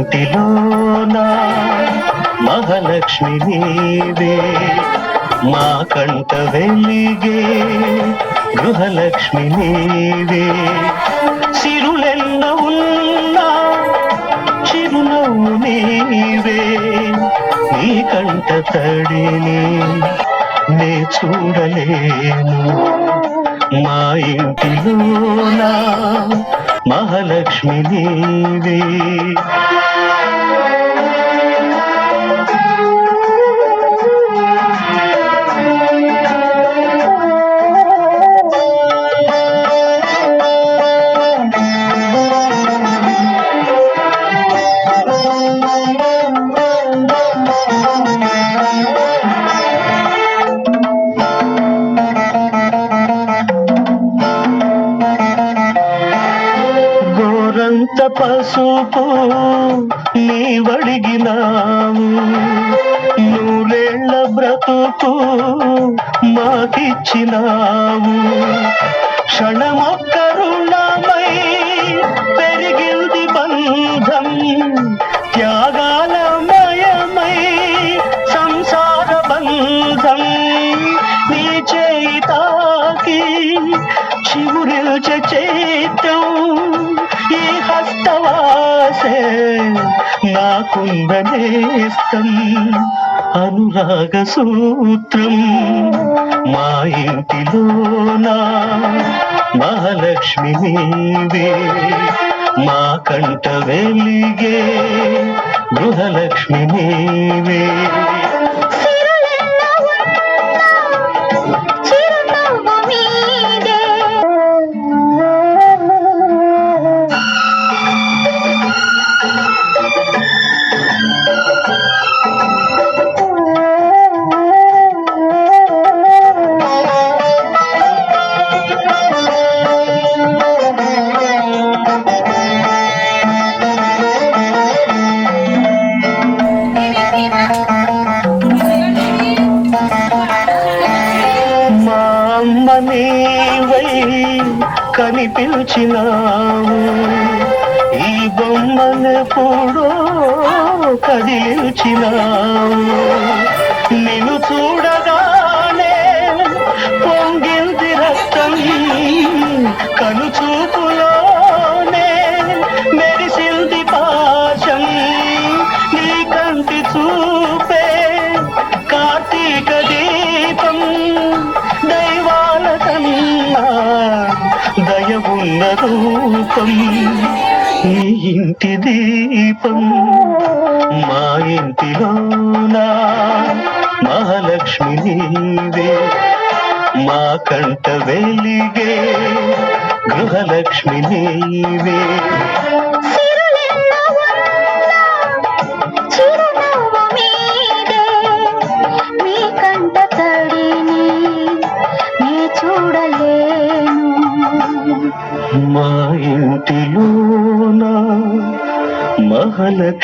కంటిలోన మహాలక్ష్మి నీవే. మా కంట వెలిగే గృహలక్ష్మి నీవే. చిరులెన్న ఉన్నా చిరునవ్వు నీవే. నీ కంట తడిని నే చూడలేను. మా ఇంటిలోనా మహాలక్ష్మి నీవే అంత పసుపు నీవడిగినావు నూరేళ్ళ బ్రతుకు మాకిచ్చినావు క్షణమొక్క రుణమై హస్తవాసే నాకుందనేస్తం అనురాగ సూత్రం మా ఇంటిలోనా. మహాలక్ష్మి నీవే మా కంట వెలిగే గృహలక్ష్మి నీవే. కనిపించినావు ఈ బొమ్మనెప్పుడో కదిలించినావు నిన్ను చూడగానే పొంగింది రక్తం కను చూపులోనే మెరిసింది పాశం నీ కంటి చూ రూపం నీ ఇంటి దీపం మా ఇంటిలోనా మహాలక్ష్మి నీవే. మా కంట వెలిగే గృహలక్ష్మి నీవే. చూడలే. మా ఇంటిలోన మహాలక్ష్మి